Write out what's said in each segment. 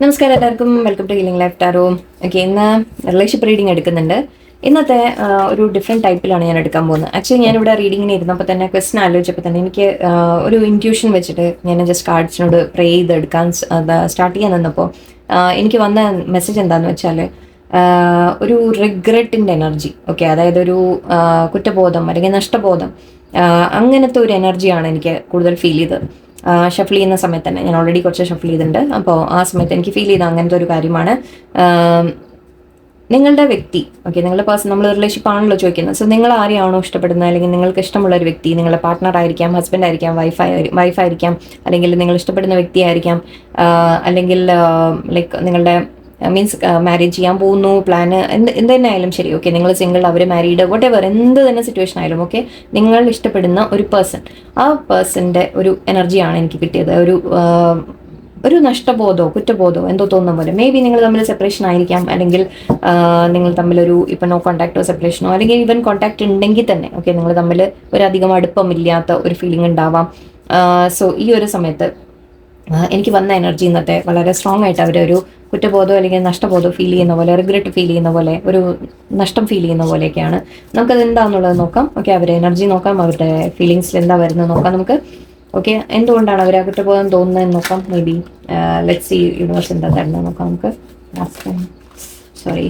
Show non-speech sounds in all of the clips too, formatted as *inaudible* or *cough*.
നമസ്കാരം എല്ലാവർക്കും. Welcome to healing life tarot okay ഇന്ന് റിലേഷൻഷിപ്പ് റീഡിംഗ് എടുക്കുന്നുണ്ട്. ഇന്നത്തെ ഒരു ഡിഫറെന്റ് ടൈപ്പിലാണ് ഞാൻ എടുക്കാൻ പോകുന്നത്. ആക്ച്വലി ഞാനിവിടെ റീഡിങ്ങിന് ഇരുന്നപ്പോൾ തന്നെ ക്വസ്റ്റൻ ആലോചിച്ചപ്പോൾ തന്നെ എനിക്ക് ഒരു ഇന്റ്യൂഷൻ വെച്ചിട്ട് ഞാൻ ജസ്റ്റ് കാർഡ്സിനോട് പ്രേ ചെയ്ത് എടുക്കാൻ സ്റ്റാർട്ട് ചെയ്യാൻ നിന്നപ്പോൾ എനിക്ക് വന്ന മെസ്സേജ് എന്താണെന്ന് വെച്ചാൽ ഒരു റിഗ്രറ്റിന്റെ എനർജി ഓക്കെ അതായത് ഒരു കുറ്റബോധം അല്ലെങ്കിൽ നഷ്ടബോധം അങ്ങനത്തെ ഒരു എനർജിയാണ് എനിക്ക് കൂടുതൽ ഫീൽ ചെയ്തത്. ഷഫിൾ ചെയ്യുന്ന സമയത്ത് തന്നെ. ഞാൻ ഓൾറെഡി കുറച്ച് ഷഫിൾ ചെയ്തിട്ടുണ്ട്. അപ്പോൾ ആ സമയത്ത് എനിക്ക് ഫീൽ ചെയ്ത അങ്ങനത്തെ ഒരു കാര്യമാണ്. നിങ്ങളുടെ വ്യക്തി ഓക്കെ നിങ്ങളുടെ പേഴ്സൺ നമ്മൾ റിലേഷൻഷിപ്പ് ആണല്ലോ ചോദിക്കുന്നത്. സോ നിങ്ങൾ ആരെയാണോ ഇഷ്ടപ്പെടുന്നത്? അല്ലെങ്കിൽ നിങ്ങൾക്ക് ഇഷ്ടമുള്ള ഒരു വ്യക്തി നിങ്ങളുടെ പാർട്ട്ണർ ആയിരിക്കാം ഹസ്ബൻഡ് ആയിരിക്കാം വൈഫായി വൈഫായിരിക്കാം അല്ലെങ്കിൽ നിങ്ങൾ ഇഷ്ടപ്പെടുന്ന വ്യക്തിയായിരിക്കാം അല്ലെങ്കിൽ ലൈക്ക് നിങ്ങളുടെ മീൻസ് മാരേജ് ചെയ്യാൻ പോകുന്നു പ്ലാന് എന്ത് എന്ത് തന്നെ ആയാലും ശരി ഓക്കെ നിങ്ങൾ സിംഗിൾ അവർ മാരീഡ് വട്ട് എവർ എന്ത് തന്നെ സിറ്റുവേഷൻ ആയാലും ഓക്കെ നിങ്ങൾ ഇഷ്ടപ്പെടുന്ന ഒരു പേഴ്സൺ ആ പേഴ്സന്റെ ഒരു എനർജിയാണ് എനിക്ക് കിട്ടിയത്. ഒരു ഒരു നഷ്ടബോധോ കുറ്റബോധോ എന്തോ തോന്നുന്ന പോലെ. മേ ബി നിങ്ങൾ തമ്മിൽ സെപ്പറേഷൻ ആയിരിക്കാം അല്ലെങ്കിൽ നിങ്ങൾ തമ്മിലൊരു ഇപ്പം നോ കോൺടാക്റ്റോ സെപ്പറേഷനോ അല്ലെങ്കിൽ ഈവൻ കോൺടാക്ട് ഉണ്ടെങ്കിൽ തന്നെ ഓക്കെ നിങ്ങൾ തമ്മിൽ ഒരു അധികം അടുപ്പമില്ലാത്ത ഒരു ഫീലിംഗ് ഉണ്ടാവാം. സോ ഈ ഒരു സമയത്ത് എനിക്ക് വന്ന എനർജി ഇന്നത്തെ വളരെ സ്ട്രോങ് ആയിട്ട് അവരൊരു കുറ്റബോധം അല്ലെങ്കിൽ നഷ്ടബോധം ഫീൽ ചെയ്യുന്ന പോലെ റിഗ്രറ്റ് ഫീൽ ചെയ്യുന്ന പോലെ ഒരു നഷ്ടം ഫീൽ ചെയ്യുന്ന പോലെയൊക്കെയാണ്. നമുക്കത് എന്താണെന്നുള്ളത് നോക്കാം. ഓക്കെ അവരുടെ എനർജി നോക്കാം അവരുടെ ഫീലിങ്സിൽ എന്താ വരുന്നത് നോക്കാം നമുക്ക്. ഓക്കെ എന്തുകൊണ്ടാണ് അവർ ആ കുറ്റബോധം തോന്നുന്നതെന്ന് നോക്കാം. Maybe let see universe എന്താ തരുന്നത് നോക്കാം നമുക്ക്. Sorry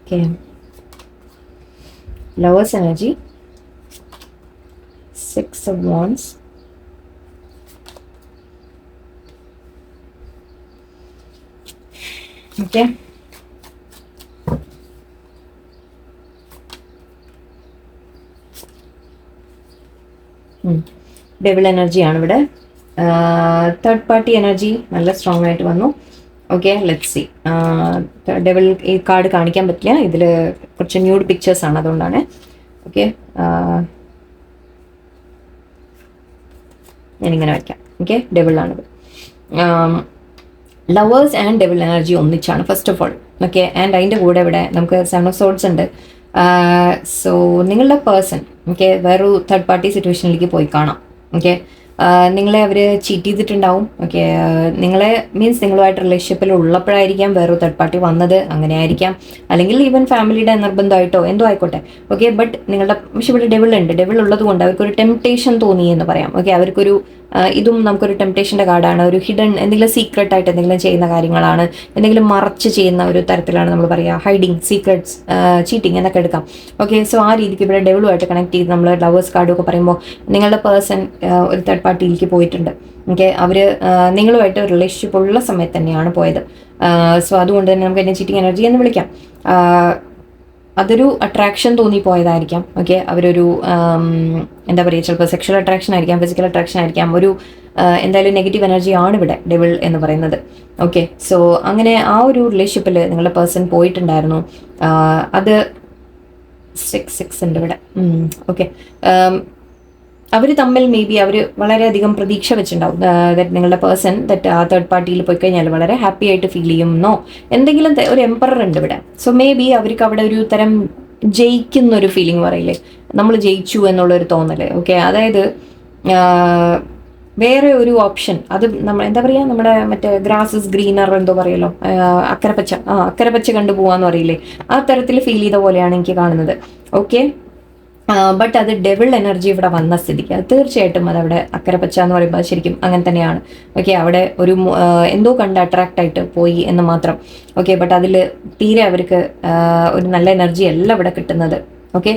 okay lovers energy six of Wands. Okay. Devil എനർജിയാണ് ഇവിടെ. തേർഡ് പാർട്ടി എനർജി നല്ല സ്ട്രോങ് ആയിട്ട് വന്നു. ഓക്കെ ലെറ്റ് സി ഡെവിൾ ഈ കാർഡ് കാണിക്കാൻ പറ്റില്ല. ഇതിൽ കുറച്ച് ന്യൂഡ് പിക്ചേഴ്സ് ആണ് അതുകൊണ്ടാണ്. ഓക്കെ ഞാനിങ്ങനെ വയ്ക്കാം. ഓക്കെ ഡെവിളാണിത് ലവേഴ്സ് ആൻഡ് ഡെവിൾ എനർജി ഒന്നിച്ചാണ്. First of all okay and അതിന്റെ കൂടെ ഇവിടെ നമുക്ക് സെവൻ ഓഫ് സോഡ്സ് ഉണ്ട്. സോ നിങ്ങളുടെ പേഴ്സൺ ഓക്കെ വേറൊരു തേർഡ് പാർട്ടി സിറ്റുവേഷനിലേക്ക് പോയി കാണാം ഓക്കെ നിങ്ങളെ അവർ ചീറ്റ് ചെയ്തിട്ടുണ്ടാവും ഓക്കെ നിങ്ങളെ മീൻസ് നിങ്ങളുമായിട്ട് റിലേഷൻഷിപ്പിൽ ഉള്ളപ്പോഴായിരിക്കാം വേറൊരു തേർഡ് പാർട്ടി വന്നത് അങ്ങനെ ആയിരിക്കാം അല്ലെങ്കിൽ ഈവൻ ഫാമിലിയുടെ നിർബന്ധമായിട്ടോ എന്തോ ആയിക്കോട്ടെ ഓക്കെ ബട്ട് നിങ്ങളുടെ പക്ഷെ ഇവിടെ ഡെവിൾ ഉണ്ട്. ഡെവിൾ ഉള്ളത് കൊണ്ട് അവർക്കൊരു ടെംപ്ടേഷൻ തോന്നി എന്ന് പറയാം ഓക്കെ അവർക്കൊരു ഇതും നമുക്കൊരു ടെംപ്ടേഷന്റെ കാർഡാണ്. ഒരു ഹിഡൻ എന്തെങ്കിലും സീക്രട്ട് ആയിട്ട് എന്തെങ്കിലും ചെയ്യുന്ന കാര്യങ്ങളാണ്. എന്തെങ്കിലും മറച്ച് ചെയ്യുന്ന ഒരു തരത്തിലാണ് നമ്മൾ പറയുക ഹൈഡിങ് സീക്രട്സ് ചീറ്റിങ് എന്നൊക്കെ എടുക്കാം. ഓക്കെ സോ ആ രീതിക്ക് ഇവിടെ ഡെവലുമായിട്ട് കണക്ട് ചെയ്ത് നമ്മൾ ലവേഴ്സ് കാർഡും ഒക്കെ പറയുമ്പോൾ നിങ്ങളുടെ പേഴ്സൺ ഒരു തേർഡ് പാർട്ടിയിലേക്ക് പോയിട്ടുണ്ട്. ഓക്കെ അവർ നിങ്ങളുമായിട്ട് റിലേഷൻഷിപ്പ് ഉള്ള സമയത്ത് തന്നെയാണ് പോയത്. സോ അതുകൊണ്ട് തന്നെ നമുക്ക് എന്നെ ചീറ്റിങ് എനർജി എന്ന് വിളിക്കാം. അതൊരു അട്രാക്ഷൻ തോന്നിപ്പോയതായിരിക്കാം. ഓക്കെ അവരൊരു എന്താ പറയുക ചിലപ്പോൾ സെക്ഷൽ അട്രാക്ഷൻ ആയിരിക്കാം ഫിസിക്കൽ അട്രാക്ഷൻ ആയിരിക്കാം. ഒരു എന്തായാലും നെഗറ്റീവ് എനർജി ആണ് ഇവിടെ ഡെവിൾ എന്ന് പറയുന്നത്. ഓക്കെ സോ അങ്ങനെ ആ ഒരു റിലേഷൻഷിപ്പിൽ നിങ്ങളുടെ പേഴ്സൺ പോയിട്ടുണ്ടായിരുന്നു. അത് സിക്സ് സിക്സ് ഉണ്ട് ഇവിടെ. ഓക്കെ അവർ തമ്മിൽ മേ ബി അവർ വളരെയധികം പ്രതീക്ഷ വെച്ചിട്ടുണ്ടാവും. ദാറ്റ് നിങ്ങളുടെ പേഴ്സൺ ദറ്റ് ആ തേർഡ് പാർട്ടിയിൽ പോയി കഴിഞ്ഞാൽ വളരെ ഹാപ്പി ആയിട്ട് ഫീൽ ചെയ്യുന്നോ എന്തെങ്കിലും ഒരു എംപറർ ഉണ്ട് ഇവിടെ. സോ മേ ബി അവർക്ക് അവിടെ ഒരു തരം ജയിക്കുന്ന ഒരു ഫീലിംഗ് പറയില്ലേ? നമ്മൾ ജയിച്ചു എന്നുള്ളൊരു തോന്നൽ. ഓക്കെ അതായത് വേറെ ഒരു ഓപ്ഷൻ അത് നമ്മൾ എന്താ പറയുക നമ്മുടെ മറ്റേ ഗ്രാസസ് ഗ്രീനർ എന്തോ പറയല്ലോ? അക്കരപ്പച്ച. ആ അക്കരപ്പച്ച കണ്ടു പോവാന്ന് പറയില്ലേ? ആ തരത്തിൽ ഫീൽ ചെയ്ത പോലെയാണ് എനിക്ക് കാണുന്നത്. ഓക്കെ ബട്ട് അത് ഡെവിൾ എനർജി ഇവിടെ വന്ന സ്ഥിതിക്ക്. അത് തീർച്ചയായിട്ടും അത് അവിടെ അക്കരപ്പച്ച എന്ന് പറയുമ്പോൾ ശരിക്കും അങ്ങനെ തന്നെയാണ്. ഓക്കെ അവിടെ ഒരു എന്തോ കണ്ട് അട്രാക്റ്റ് ആയിട്ട് പോയി എന്ന് മാത്രം. ഓക്കെ ബട്ട് അതിൽ തീരെ അവർക്ക് ഒരു നല്ല എനർജി അല്ല ഇവിടെ കിട്ടുന്നത്. ഓക്കെ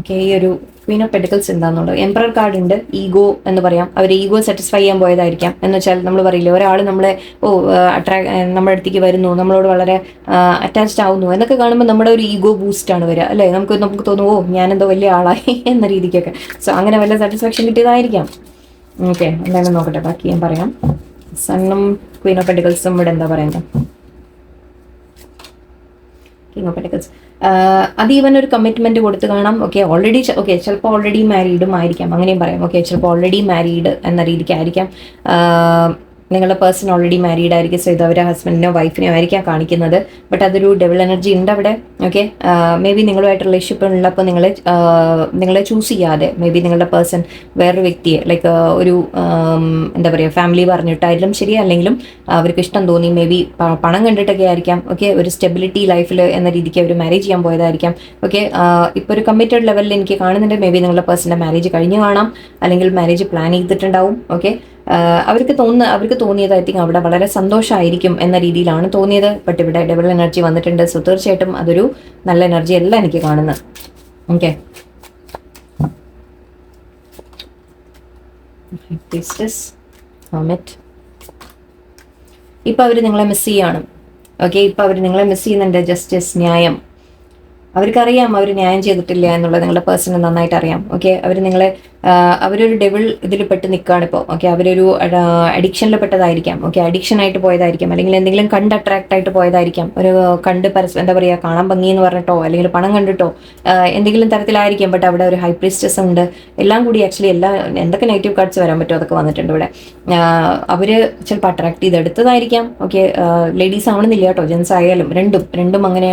ഓക്കെ ഈ ഒരു ക്വീൻ ഓഫ് പെഡിക്കൽസ് എന്താണെന്നുള്ളത് എംപറർ കാർഡ് ഉണ്ട് ഈഗോ എന്ന് പറയാം. അവർ ഈഗോ സാറ്റിസ്ഫൈ ചെയ്യാൻ പോയതായിരിക്കാം. എന്ന് വെച്ചാൽ നമ്മൾ പറയില്ലേ ഒരാൾ നമ്മളെ ഓ അട്രാ നമ്മുടെ അടുത്തേക്ക് വരുന്നു നമ്മളോട് വളരെ അറ്റാച്ച്ഡ് ആവുന്നു എന്നൊക്കെ കാണുമ്പോൾ നമ്മുടെ ഒരു ഈഗോ ബൂസ്റ്റ് ആണ് വരിക അല്ലേ? നമുക്ക് നമുക്ക് തോന്നും ഓ ഞാനെന്തോ വലിയ ആളായി *laughs* എന്ന രീതിക്കൊക്കെ. സോ അങ്ങനെ വല്ല സാറ്റിസ്ഫാക്ഷൻ കിട്ടിയതായിരിക്കാം. ഓക്കെ എന്തായാലും നോക്കട്ടെ ബാക്കി ഞാൻ പറയാം. സണ്ണും ക്വീൻ ഓഫ് പെഡിക്കൽസും ഇവിടെ എന്താ പറയുന്നത് കിങ് ഓഫ് പെറ്റക്കൽസ് അത് ഈവൻ ഒരു കമ്മിറ്റ്മെന്റ് കൊടുത്ത് കാണാം. ഓക്കെ ഓൾറെഡി ഓക്കെ ചിലപ്പോൾ ഓൾറെഡി മാരീഡും ആയിരിക്കാം. അങ്ങനെയും പറയാം. ഓക്കെ ചിലപ്പോൾ ഓൾറെഡി മാരീഡ് എന്ന രീതിക്കായിരിക്കാം. നിങ്ങളുടെ പേഴ്സൺ ഓൾറെഡി മാരീഡ് ആയിരിക്കും. സോ ഇത് അവരെ ഹസ്ബൻഡിനോ വൈഫിനോ ആയിരിക്കാം കാണിക്കുന്നത്. ബട്ട് അതൊരു ഡെവൽ എനർജി ഉണ്ട് അവിടെ. ഓക്കെ മേ ബി നിങ്ങളുമായിട്ട് റിലേഷൻഷിപ്പ് ഉള്ളപ്പോൾ നിങ്ങൾ നിങ്ങളെ ചൂസ് ചെയ്യാതെ മേ ബി നിങ്ങളുടെ പേഴ്സൺ വേറൊരു വ്യക്തിയെ ലൈക്ക് ഒരു എന്താ പറയുക ഫാമിലി പറഞ്ഞിട്ടായാലും ശരി അല്ലെങ്കിലും അവർക്ക് ഇഷ്ടം തോന്നി മേ ബി പണം കണ്ടിട്ടൊക്കെ ആയിരിക്കാം. ഓക്കെ ഒരു സ്റ്റെബിലിറ്റി ലൈഫിൽ എന്ന രീതിക്ക് അവർ മാരേജ് ചെയ്യാൻ പോയതായിരിക്കാം. ഓക്കെ ഇപ്പോൾ ഒരു കമ്മിറ്റഡ് ലെവലിൽ എനിക്ക് കാണുന്നുണ്ട്. മേ ബി നിങ്ങളുടെ പേഴ്സന്റെ മാരേജ് കഴിഞ്ഞ് കാണാം. അല്ലെങ്കിൽ മാരേജ് പ്ലാൻ ചെയ്തിട്ടുണ്ടാവും. ഓക്കെ അവർക്ക് തോന്നുന്ന അവർക്ക് തോന്നിയത് ഐ തിങ്ക് അവിടെ വളരെ സന്തോഷമായിരിക്കും എന്ന രീതിയിലാണ് തോന്നിയത്. ബട്ട് ഇവിടെ ഡബിൾ എനർജി വന്നിട്ടുണ്ട്. സോ തീർച്ചയായിട്ടും അതൊരു നല്ല എനർജി അല്ല എനിക്ക് കാണുന്നത്. ഓക്കെ ഇപ്പൊ അവർ നിങ്ങളെ മിസ് ചെയ്യാണ്. ഓക്കെ ഇപ്പൊ അവർ നിങ്ങളെ മിസ് ചെയ്യുന്നുണ്ട്. ജസ്റ്റിസ് ന്യായം. അവർക്കറിയാം അവർ ന്യായം ചെയ്തിട്ടില്ല എന്നുള്ളത് നിങ്ങളുടെ പേഴ്സണൽ നന്നായിട്ട് അറിയാം. ഓക്കെ അവർ നിങ്ങളെ അവരൊരു ഡെവിൾ ഇതിൽ പെട്ട് നിൽക്കുകയാണ് ഇപ്പോൾ ഓക്കെ അവരൊരു അഡിക്ഷനിൽ പെട്ടതായിരിക്കാം. ഓക്കെ അഡിക്ഷൻ ആയിട്ട് പോയതായിരിക്കാം. അല്ലെങ്കിൽ എന്തെങ്കിലും കണ്ട് അട്രാക്ട് ആയിട്ട് പോയതായിരിക്കാം. ഒരു കണ്ട് പരസ്പരം എന്താ പറയുക കാണാൻ ഭംഗി എന്ന് പറഞ്ഞിട്ടോ അല്ലെങ്കിൽ പണം കണ്ടിട്ടോ എന്തെങ്കിലും തരത്തിലായിരിക്കാം. ബട്ട് അവിടെ ഒരു ഹൈപ്രിസ്റ്റസ് ഉണ്ട്. എല്ലാം കൂടി ആക്ച്വലി എല്ലാ എന്തൊക്കെ നെഗറ്റീവ് കാർഡ്സ് വരാൻ പറ്റുമോ അതൊക്കെ വന്നിട്ടുണ്ട് ഇവിടെ. അവർ ചിലപ്പോൾ അട്രാക്ട് ചെയ്തെടുത്തതായിരിക്കാം. ഓക്കെ ലേഡീസ് ആവണമെന്നില്ല കേട്ടോ. ജെൻസ് ആയാലും രണ്ടും രണ്ടും അങ്ങനെ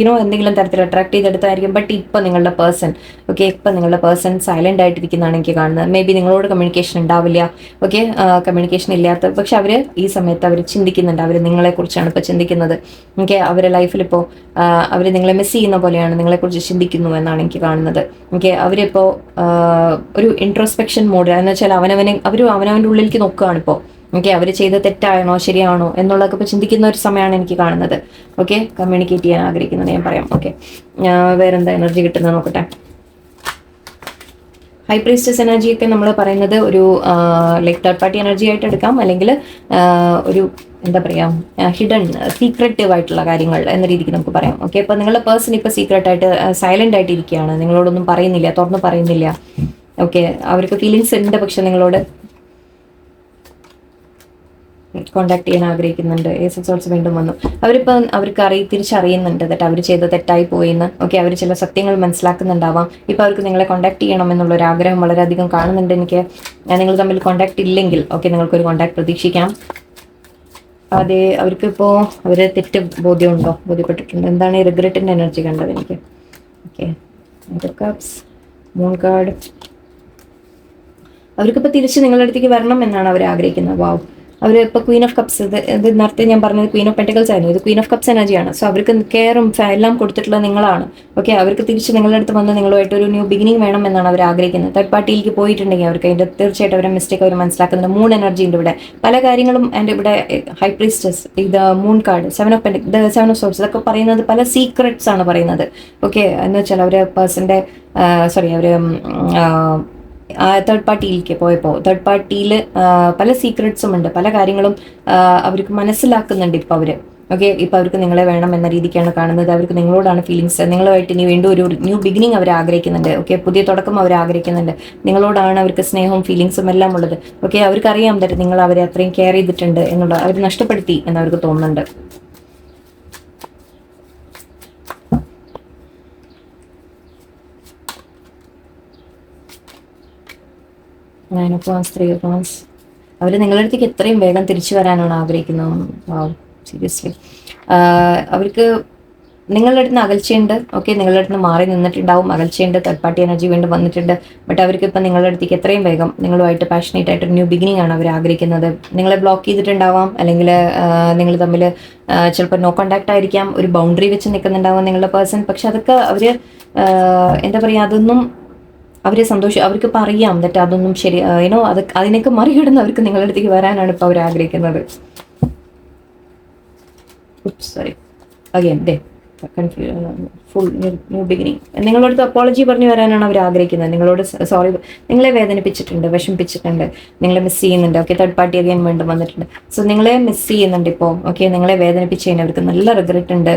യുനോ എന്തെങ്കിലും തരത്തിൽ അട്രാക്ട് ചെയ്തെടുത്തായിരിക്കും ബട്ട് ഇപ്പം നിങ്ങളുടെ പേഴ്സൺ ഓക്കെ ഇപ്പം നിങ്ങളുടെ പേഴ്സൺ സൈലന്റ് സൈലന്റ് ആയിട്ടിരിക്കുന്നതാണ് എനിക്ക് കാണുന്നത്. മേ ബി നിങ്ങളോട് കമ്മ്യൂണിക്കേഷൻ ഉണ്ടാവില്ല. ഓക്കെ കമ്മ്യൂണിക്കേഷൻ ഇല്ലാത്ത പക്ഷെ അവർ ഈ സമയത്ത് അവർ ചിന്തിക്കുന്നുണ്ട്. അവർ നിങ്ങളെക്കുറിച്ചാണ് ഇപ്പോൾ ചിന്തിക്കുന്നത്. ഓക്കെ അവരെ ലൈഫിൽ ഇപ്പോൾ അവർ നിങ്ങളെ മിസ് ചെയ്യുന്ന പോലെയാണ് നിങ്ങളെ നിങ്ങളെക്കുറിച്ച് ചിന്തിക്കുന്നു എന്നാണ് എനിക്ക് കാണുന്നത്. ഓക്കെ അവരിപ്പോൾ ഒരു ഇൻട്രോസ്പെക്ഷൻ മോഡ് എന്ന് വെച്ചാൽ അവനവനെ അവർ അവനവന്റെ ഉള്ളിലേക്ക് നോക്കുകയാണ് ഇപ്പോൾ ഓക്കെ അവർ ചെയ്ത തെറ്റാണോ ശരിയാണോ എന്നുള്ളതൊക്കെ ഇപ്പോൾ ചിന്തിക്കുന്ന ഒരു സമയമാണ് എനിക്ക് കാണുന്നത്. ഓക്കെ കമ്മ്യൂണിക്കേറ്റ് ചെയ്യാൻ ആഗ്രഹിക്കുന്നത് ഞാൻ പറയാം. ഓക്കെ വേറെന്താ എനർജി കിട്ടുന്നത് നോക്കട്ടെ. ഹൈ പ്രീസ്റ്റസ് എനർജി ഒക്കെ നമ്മൾ പറയുന്നത് ഒരു ലൈക്ക് തേർഡ് പാർട്ടി എനർജി ആയിട്ട് എടുക്കാം. അല്ലെങ്കിൽ ഒരു എന്താ പറയുക ഹിഡൻ സീക്രട്ടീവ് ആയിട്ടുള്ള കാര്യങ്ങൾ എന്ന രീതിക്ക് നമുക്ക് പറയാം. ഓക്കെ അപ്പോൾ നിങ്ങളുടെ പേഴ്സൺ ഇപ്പോൾ സീക്രട്ട് ആയിട്ട് സൈലന്റ് ആയിട്ട് ഇരിക്കുകയാണ്. നിങ്ങളോടൊന്നും പറയുന്നില്ല തുറന്നു പറയുന്നില്ല. ഓക്കെ അവർക്ക് ഫീലിങ്സ് ഉണ്ട് പക്ഷെ നിങ്ങളോട് കോണ്ടാക്ട് ചെയ്യാൻ ആഗ്രഹിക്കുന്നുണ്ട്. എസ് എസ് ഓൾസ് വീണ്ടും വന്നു. അവരിപ്പോൾ അവർക്ക് അറിയി തിരിച്ചറിയുന്നുണ്ട്. that അവർ ചെയ്ത തെറ്റായി പോയിന്ന്. ഓക്കെ അവർ ചില സത്യങ്ങൾ മനസ്സിലാക്കുന്നുണ്ടാവാം. ഇപ്പോൾ അവർക്ക് നിങ്ങളെ കോണ്ടാക്ട് ചെയ്യണം എന്നുള്ള ഒരു ആഗ്രഹം വളരെയധികം കാണുന്നുണ്ട് എനിക്ക്. നിങ്ങൾ തമ്മിൽ കോണ്ടാക്ട് ഇല്ലെങ്കിൽ ഓക്കെ നിങ്ങൾക്കൊരു കോണ്ടാക്ട് പ്രതീക്ഷിക്കാം. അതെ അവർക്കിപ്പോൾ അവരെ തെറ്റ് ബോധ്യമുണ്ടോ? ബോധ്യപ്പെട്ടിട്ടുണ്ട്. എന്താണ് ഈ റിഗ്രറ്റിന്റെ എനർജി കണ്ടത് എനിക്ക്? ഓക്കെ മൂൺ കാർഡ് അവർക്കിപ്പോൾ തിരിച്ച് നിങ്ങളുടെ അടുത്തേക്ക് വരണം എന്നാണ് അവർ ആഗ്രഹിക്കുന്നത്. വാവ് അവർ ഇപ്പോൾ ക്വീൻ ഓഫ് കപ്സ് ഇത് നേരത്തെ ഞാൻ പറഞ്ഞത് ക്വീൻ ഓഫ് പെന്റിക്കൽസ് ആയിരുന്നു. ഇത് ക്വീൻ ഓഫ് കപ്സ് എനർജിയാണ്. സോ അവർക്ക് കെയറും എല്ലാം കൊടുത്തിട്ടുള്ള നിങ്ങളാണ്. ഓക്കെ അവർക്ക് തിരിച്ച് നിങ്ങളുടെ അടുത്ത് വന്ന് നിങ്ങളുമായിട്ട് ഒരു ന്യൂ ബിഗിനിങ് വേണം എന്നാണ് അവർ ആഗ്രഹിക്കുന്നത്. തേർഡ് പാർട്ടിയിലേക്ക് പോയിട്ടുണ്ടെങ്കിൽ അവർക്ക് അതിന്റെ തീർച്ചയായിട്ടും അവരുടെ മിസ്റ്റേക്ക് അവർ മനസ്സിലാക്കുന്നുണ്ട്. മൂൺ എനർജി ഉണ്ട് ഇവിടെ. പല കാര്യങ്ങളും എന്റെ ഇവിടെ ഹൈ പ്രീസ്റ്റസ് ഇത് moon card seven of pentacles seven of souls ഇതൊക്കെ പറയുന്നത് പല സീക്രട്സ് ആണ് പറയുന്നത്. ഓക്കെ എന്ന് വെച്ചാൽ അവർ പേഴ്സന്റെ സോറി അവർ തേർഡ് പാർട്ടിയിലേക്ക് പോയപ്പോൾ തേർഡ് പാർട്ടിയിൽ പല സീക്രട്സും ഉണ്ട് പല കാര്യങ്ങളും അവർക്ക് മനസ്സിലാക്കുന്നുണ്ട് ഇപ്പോൾ അവർ ഓക്കെ ഇപ്പം അവർക്ക് നിങ്ങളെ വേണം എന്ന രീതിക്കാണ് കാണുന്നത്. അവർക്ക് നിങ്ങളോടാണ് ഫീലിങ്സ് നിങ്ങളുമായിട്ട് ഇനി വീണ്ടും ഒരു ന്യൂ ബിഗിനിങ് അവർ ആഗ്രഹിക്കുന്നുണ്ട്. ഓക്കെ പുതിയ തുടക്കം അവർ ആഗ്രഹിക്കുന്നുണ്ട്. നിങ്ങളോടാണ് അവർക്ക് സ്നേഹവും ഫീലിങ്സും എല്ലാം ഉള്ളത്. ഓക്കെ അവർക്കറിയാം തരും നിങ്ങൾ അവരെ അത്രയും കെയർ ചെയ്തിട്ടുണ്ട് എന്നുള്ള അവർ നഷ്ടപ്പെടുത്തി എന്ന് അവർക്ക് തോന്നുന്നുണ്ട്. ഓഫ് വാൻസ് അവർ നിങ്ങളുടെ അടുത്തേക്ക് എത്രയും വേഗം തിരിച്ചു വരാനാണ് ആഗ്രഹിക്കുന്നത്. സീരിയസ്ലി അവർക്ക് നിങ്ങളുടെ അടുത്ത് നിന്ന് അകൽച്ചയുണ്ട്. ഓക്കെ നിങ്ങളുടെ അടുത്ത് നിന്ന് മാറി നിന്നിട്ടുണ്ടാവും. അകൽച്ചയുണ്ട് തേർഡ് പാർട്ടി എനർജി വീണ്ടും വന്നിട്ടുണ്ട്. ബട്ട് അവർക്ക് ഇപ്പം നിങ്ങളുടെ അടുത്തേക്ക് എത്രയും വേഗം നിങ്ങളുമായിട്ട് പാഷനേറ്റ് ആയിട്ട് ന്യൂ ബിഗിനിങ് ആണ് അവർ ആഗ്രഹിക്കുന്നത്. നിങ്ങളെ ബ്ലോക്ക് ചെയ്തിട്ടുണ്ടാവാം. അല്ലെങ്കിൽ നിങ്ങൾ തമ്മിൽ ചിലപ്പോൾ നോ കോണ്ടാക്ട് ആയിരിക്കാം. ഒരു ബൗണ്ടറി വെച്ച് നിൽക്കുന്നുണ്ടാവാം നിങ്ങളുടെ പേഴ്സൺ പക്ഷെ അതൊക്കെ അവർ എന്താ പറയുക അതൊന്നും അവരെ സന്തോഷം അവർക്ക് ഇപ്പം അറിയാം. എന്നിട്ട് അതൊന്നും ശരി ഏനോ അത് അതിനൊക്കെ മറികടന്ന് അവർക്ക് നിങ്ങളുടെ അടുത്തേക്ക് വരാനാണ് ഇപ്പോൾ അവർ ആഗ്രഹിക്കുന്നത് sorry again full new beginning നിങ്ങളോട് അപ്പോളജി പറഞ്ഞു വരാനാണ് അവർ ആഗ്രഹിക്കുന്നത്. നിങ്ങളോട് സോറി നിങ്ങളെ വേദനിപ്പിച്ചിട്ടുണ്ട് വിഷമിപ്പിച്ചിട്ടുണ്ട് നിങ്ങളെ മിസ് ചെയ്യുന്നുണ്ട്. ഓക്കെ തേർഡ് പാർട്ടി അറിയാൻ വീണ്ടും വന്നിട്ടുണ്ട്. സോ നിങ്ങളെ മിസ് ചെയ്യുന്നുണ്ട് ഇപ്പോൾ ഓക്കെ നിങ്ങളെ വേദനിപ്പിച്ചതിന് അവർക്ക് നല്ല റിഗ്രറ്റ് ഉണ്ട്.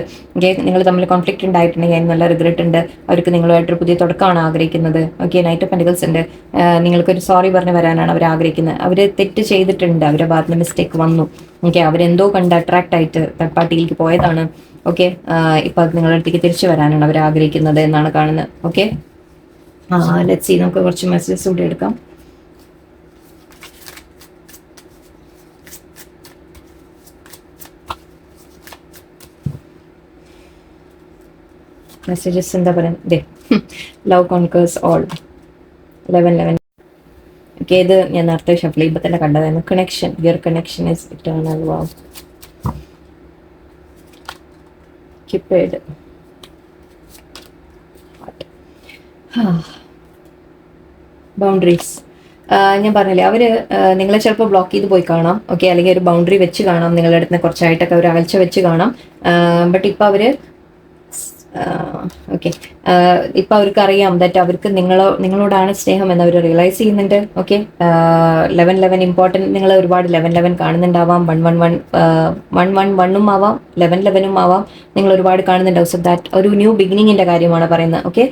നിങ്ങൾ തമ്മിൽ കോൺഫ്ലിക്റ്റ് ഉണ്ടായിട്ടുണ്ടെങ്കിൽ നല്ല റിഗ്രറ്റ് ഉണ്ട്. അവർക്ക് നിങ്ങളുമായിട്ടൊരു പുതിയ തുടക്കമാണ് ആഗ്രഹിക്കുന്നത്. ഓക്കെ നൈറ്റ് ഓഫ് പെൻഡികൽസ് ഉണ്ട്. നിങ്ങൾക്കൊരു സോറി പറഞ്ഞു വരാനാണ് അവർ ആഗ്രഹിക്കുന്നത്. അവർ തെറ്റ് ചെയ്തിട്ടുണ്ട്. അവരുടെ ഭാഗത്ത് മിസ്റ്റേക്ക് വന്നു. ഓക്കെ അവരെന്തോ കണ്ട് അട്രാക്റ്റ് ആയിട്ട് തേർഡ് പാർട്ടിയിലേക്ക് പോയതാണ്. ഓക്കെ ഇപ്പം നിങ്ങളുടെ അടുത്തേക്ക് തിരിച്ചു വരാനാണ് അവർ ആഗ്രഹിക്കുന്നത് എന്നാണ് കാണുന്നത്. ഓക്കെ ലെറ്റ് സി നമുക്ക് കുറച്ച് മെസ്സേജസ് കൂടി എടുക്കാം. മെസ്സേജസ് എന്താ പറയുക the love conquers all eleven eleven okay ഇത് ഞാൻ നേരത്തെ ഷഫ്ലീബത്തിന്റെ കണ്ടതായിരുന്നു. Connection your connection is eternal wow കിപ്പേഡ് boundaries ഞാൻ പറഞ്ഞില്ലേ അവർ നിങ്ങളെ ചിലപ്പോൾ ബ്ലോക്ക് ചെയ്ത് പോയി കാണാം ഓക്കെ അല്ലെങ്കിൽ ഒരു ബൗണ്ടറി വെച്ച് കാണാം നിങ്ങളുടെ അടുത്ത് കുറച്ചായിട്ടൊക്കെ ഒരു വെച്ച് കാണാം. ബട്ട് ഇപ്പൊ അവർ ഓക്കെ ഇപ്പൊ അവർക്ക് അറിയാം ദാറ്റ് അവർക്ക് നിങ്ങളോ നിങ്ങളോടാണ് സ്നേഹം എന്ന് അവർ റിയലൈസ് ചെയ്യുന്നുണ്ട്. ഓക്കെ ലെവൻ ലെവൻ ഇമ്പോർട്ടന്റ് നിങ്ങൾ ഒരുപാട് eleven eleven കാണുന്നുണ്ടാവാം. One one one one one വണ്ണും ആവാം. ലെവൻ ലെവനും ആവാം. നിങ്ങൾ ഒരുപാട് കാണുന്നുണ്ടാവും സോ ദാറ്റ് ഒരു ന്യൂ ബിഗിനിങ്ങിന്റെ കാര്യമാണ് പറയുന്നത്. ഓക്കെ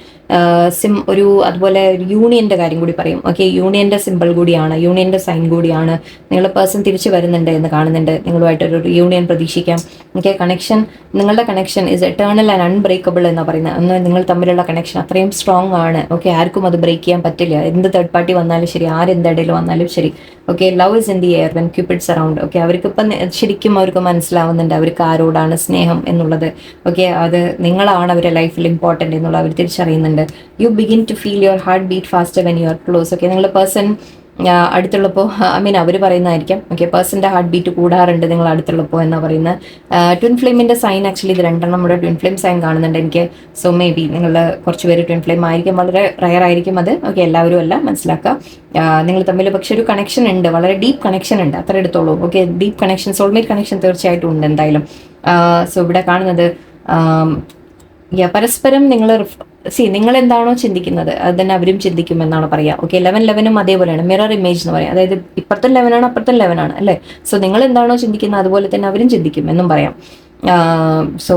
സിം ഒരു അതുപോലെ യൂണിയന്റെ കാര്യം കൂടി പറയും. ഓക്കെ യൂണിയന്റെ സിമ്പിൾ കൂടിയാണ്. യൂണിയന്റെ സൈൻ കൂടിയാണ്. നിങ്ങളുടെ പേഴ്സൺ തിരിച്ചു വരുന്നുണ്ട് എന്ന് കാണുന്നുണ്ട്. നിങ്ങളുമായിട്ട് ഒരു യൂണിയൻ പ്രതീക്ഷിക്കാം. ഓക്കെ കണക്ഷൻ നിങ്ങളുടെ connection is eternal and unbreakable എന്ന് പറയുന്നത്. അന്ന് നിങ്ങൾ തമ്മിലുള്ള കണക്ഷൻ അത്രയും സ്ട്രോങ് ആണ്. ഓക്കെ ആർക്കും അത് ബ്രേക്ക് ചെയ്യാൻ പറ്റില്ല. എന്ത് തേർഡ് പാർട്ടി വന്നാലും ശരി ആരെന്ത് ഇടയിൽ വന്നാലും ശരി. Okay love is in the air when Cupid's around okay അവർക്ക് ഇപ്പം ശരിക്കും അവർക്ക് മനസ്സിലാവുന്നുണ്ട് അവർക്ക് ആരോടാണ് സ്നേഹം എന്നുള്ളത്. ഓക്കെ അത് നിങ്ങളാണ് അവരുടെ ലൈഫിൽ ഇമ്പോർട്ടന്റ് എന്നുള്ളത് അവർ തിരിച്ചറിയുന്നുണ്ട്. You begin to feel your heart beat faster when you are close okay നിങ്ങളുടെ പേഴ്സൺ അടുത്തുള്ളപ്പോൾ ഐ മീൻ അവർ പറയുന്നതായിരിക്കാം. ഓക്കെ പേഴ്സന്റെ ഹാർട്ട് ബീറ്റ് കൂടാറുണ്ട് നിങ്ങൾ അടുത്തുള്ളപ്പോൾ എന്നാ പറയുന്നത്. ട്വിൻ ഫ്ലെയിമിന്റെ സൈൻ ആക്ച്വലി ഇത് രണ്ടെണ്ണം നമ്മുടെ ട്വിൻ ഫ്ലെയിം സൈൻ കാണുന്നുണ്ട് എനിക്ക്. സോ മേ ബി നിങ്ങൾ കുറച്ച് പേര് ട്വിൻ ഫ്ലെയിം ആയിരിക്കും. വളരെ റയർ ആയിരിക്കും അത്. ഓക്കെ എല്ലാവരും അല്ല മനസ്സിലാക്കുക നിങ്ങൾ തമ്മിൽ പക്ഷെ ഒരു കണക്ഷൻ ഉണ്ട്. വളരെ ഡീപ്പ് കണക്ഷൻ ഉണ്ട്. അത്ര എടുത്തോളൂ. Okay deep connection soulmate connection തീർച്ചയായിട്ടും ഉണ്ട് എന്തായാലും. സോ ഇവിടെ കാണുന്നത് പരസ്പരം നിങ്ങൾ സി നിങ്ങൾ എന്താണോ ചിന്തിക്കുന്നത് അത് തന്നെ അവരും ചിന്തിക്കും എന്നാണ് പറയുക ഓക്കെ ലെവൻ ലെവനും അതേപോലെയാണ്. മിറർ ഇമേജ് എന്ന് പറയാം. അതായത് ഇപ്പുറത്തെ ലെവനാണ് അപ്പുറത്തെ ലെവനാണ് അല്ലേ? സോ നിങ്ങൾ എന്താണോ ചിന്തിക്കുന്നത് അതുപോലെ തന്നെ അവരും ചിന്തിക്കും എന്നും പറയാം. സോ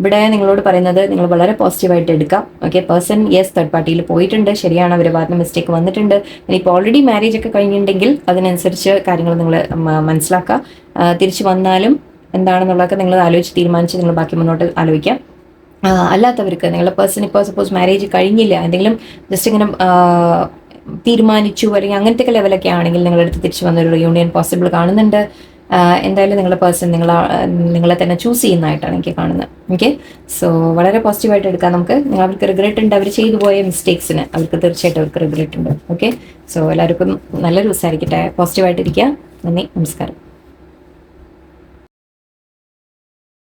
ഇവിടെ നിങ്ങളോട് പറയുന്നത് നിങ്ങൾ വളരെ പോസിറ്റീവായിട്ട് എടുക്കാം. ഓക്കെ പേഴ്സൺ യെസ് തേർഡ് പാർട്ടിയിൽ പോയിട്ടുണ്ട്. ശരിയാണ് അവർ ഭാഗത്ത് മിസ്റ്റേക്ക് വന്നിട്ടുണ്ട്. ഇനിയിപ്പോൾ ഓൾറെഡി മാരേജ് ഒക്കെ കഴിഞ്ഞിട്ടുണ്ടെങ്കിൽ അതിനനുസരിച്ച് കാര്യങ്ങൾ നിങ്ങൾ മനസ്സിലാക്കുക. തിരിച്ചു വന്നാലും എന്താണെന്നുള്ളതൊക്കെ നിങ്ങൾ ആലോചിച്ച് തീരുമാനിച്ച് നിങ്ങൾ ബാക്കി മുന്നോട്ട് ആലോചിക്കാം. അല്ലാത്തവർക്ക് നിങ്ങളുടെ പേഴ്സൺ ഇപ്പോൾ സപ്പോസ് മാരേജ് കഴിഞ്ഞില്ല എന്തെങ്കിലും ജസ്റ്റ് ഇങ്ങനെ തീരുമാനിച്ചു അല്ലെങ്കിൽ അങ്ങനത്തെ ലെവലൊക്കെ ആണെങ്കിൽ നിങ്ങളുടെ അടുത്ത് തിരിച്ചു വന്നൊരു റിയൂണിയൻ പോസിബിൾ കാണുന്നുണ്ട്. എന്തായാലും നിങ്ങളുടെ പേഴ്സൺ നിങ്ങൾ നിങ്ങളെ തന്നെ ചൂസ് ചെയ്യുന്നതായിട്ടാണ് എനിക്ക് കാണുന്നത്. ഓക്കെ സോ വളരെ പോസിറ്റീവായിട്ട് എടുക്കാം നമുക്ക്. നിങ്ങൾ അവർക്ക് റിഗ്രറ്റ് ഉണ്ട് അവർ ചെയ്തു പോയ മിസ്റ്റേക്സിന് അവർക്ക് തീർച്ചയായിട്ടും അവർക്ക് റിഗ്രറ്റ് ഉണ്ട്. ഓക്കെ സോ എല്ലാവർക്കും നല്ലൊരു ദിവസമായിരിക്കട്ടെ. പോസിറ്റീവായിട്ടിരിക്കുക നന്ദി നമസ്കാരം.